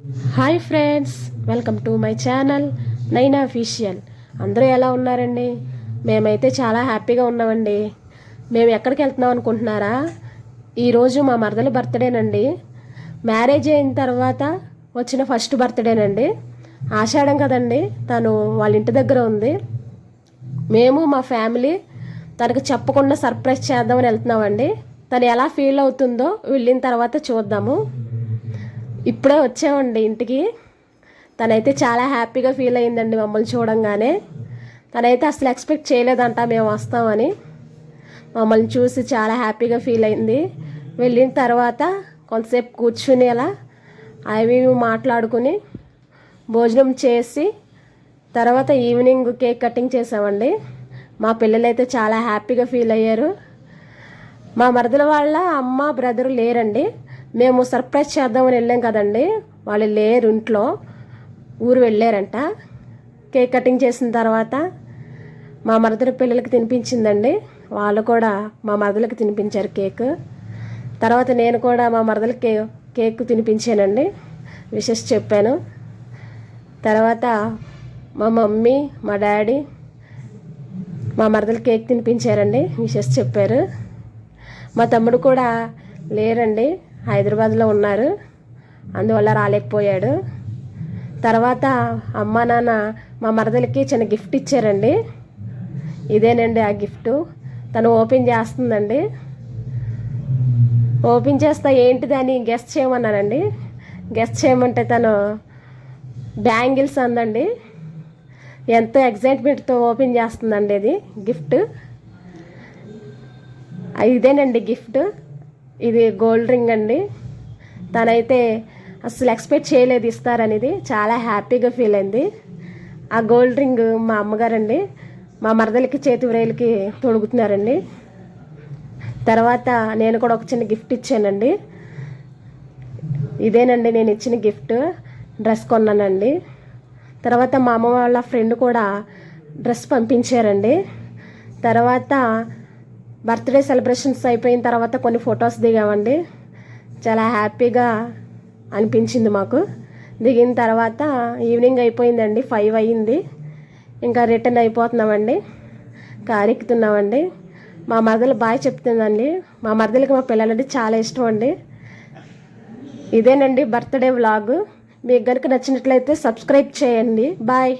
Hi friends welcome to my channel Naina official. అందరూ ఎలా ఉన్నారండి? మేమైతే చాలా హ్యాపీగా ఉన్నామండి. మేము ఎక్కడికి వెళ్తున్నాం అనుకుంటున్నారా? ఈరోజు మా మరదల బర్త్డేనండి. మ్యారేజ్ అయిన తర్వాత వచ్చిన ఫస్ట్ బర్త్డేనండి. ఆషాఢం కదండి తను వాళ్ళ ఇంటి దగ్గర ఉంది. మేము మా ఫ్యామిలీ తనకు చెప్పకుండా సర్ప్రైజ్ చేద్దామని వెళ్తున్నామండి. తను ఎలా ఫీల్ అవుతుందో వెళ్ళిన తర్వాత చూద్దాము. ఇప్పుడే వచ్చామండి ఇంటికి. తనైతే చాలా హ్యాపీగా ఫీల్ అయిందండి మమ్మల్ని చూడంగానే. తనైతే అసలు ఎక్స్పెక్ట్ చేయలేదంట మేము వస్తామని. మమ్మల్ని చూసి చాలా హ్యాపీగా ఫీల్ అయింది. వెళ్ళిన తర్వాత కొంతసేపు కూర్చుని అలా అవి మాట్లాడుకుని భోజనం చేసి తర్వాత ఈవినింగ్ కేక్ కటింగ్ చేసామండి. మా పిల్లలైతే చాలా హ్యాపీగా ఫీల్ అయ్యారు. మా మరదల వాళ్ళ అమ్మ బ్రదర్ లేరండి. మేము సర్ప్రైజ్ చేద్దామని వెళ్ళాం కదండి. వాళ్ళు లేరు ఇంట్లో. ఊరు వెళ్ళారంట. కేక్ కటింగ్ చేసిన తర్వాత మా మరదల పిల్లలకి తినిపించిందండి. వాళ్ళు కూడా మా మరదలకు తినిపించారు కేక్. తర్వాత నేను కూడా మా మరదలకి కేక్ తినిపించానండి. విషెస్ చెప్పాను. తర్వాత మా మమ్మీ మా డాడీ మా మరదలు కేక్ తినిపించారండి. విషెస్ చెప్పారు. మా తమ్ముడు కూడా లేరండి. హైదరాబాద్లో ఉన్నారు. అందువల్ల రాలేకపోయాడు. తర్వాత అమ్మ నాన్న మా మరదలకి చిన్న గిఫ్ట్ ఇచ్చారండి. ఇదేనండి ఆ గిఫ్ట్. తను ఓపెన్ చేస్తుందండి. ఓపెన్ చేస్తా ఏంటిది అని గెస్ట్ చేయమన్నానండి గెస్ట్ చేయమంటే తను బ్యాంగిల్స్ అందండి. ఎంతో ఎగ్జైట్మెంట్తో ఓపెన్ చేస్తుందండి ఇది గిఫ్ట్. ఇదేనండి గిఫ్ట్. ఇది గోల్డ్ రింగ్ అండి. తనైతే అసలు ఎక్స్పెక్ట్ చేయలేదు ఇస్తారనేది. చాలా హ్యాపీగా ఫీల్ అయింది. ఆ గోల్డ్ రింగ్ మా అమ్మగారండి మా మరదలకి చేతి వ్రేలకి తొడుగుతున్నారండి. తర్వాత నేను కూడా ఒక చిన్న గిఫ్ట్ ఇచ్చానండి. ఇదేనండి నేను ఇచ్చిన గిఫ్ట్. డ్రెస్ కొన్నానండి. తర్వాత మా అమ్మ వాళ్ళ ఫ్రెండ్ కూడా డ్రెస్ పంపించారండి. తర్వాత బర్త్డే సెలబ్రేషన్స్ అయిపోయిన తర్వాత కొన్ని ఫొటోస్ దిగామండి. చాలా హ్యాపీగా అనిపించింది మాకు. దిగిన తర్వాత ఈవినింగ్ అయిపోయిందండి ఫైవ్ అయ్యింది. ఇంకా రిటర్న్ అయిపోతున్నామండి. కారు ఎక్కుతున్నామండి. మా మరదలు బాయ్ చెప్తుందండి మా మరదలకి మా పిల్లలంటే చాలా ఇష్టం అండి ఇదేనండి బర్త్డే వ్లాగ్ మీకు కనుక నచ్చినట్లయితే సబ్స్క్రైబ్ చేయండి. బాయ్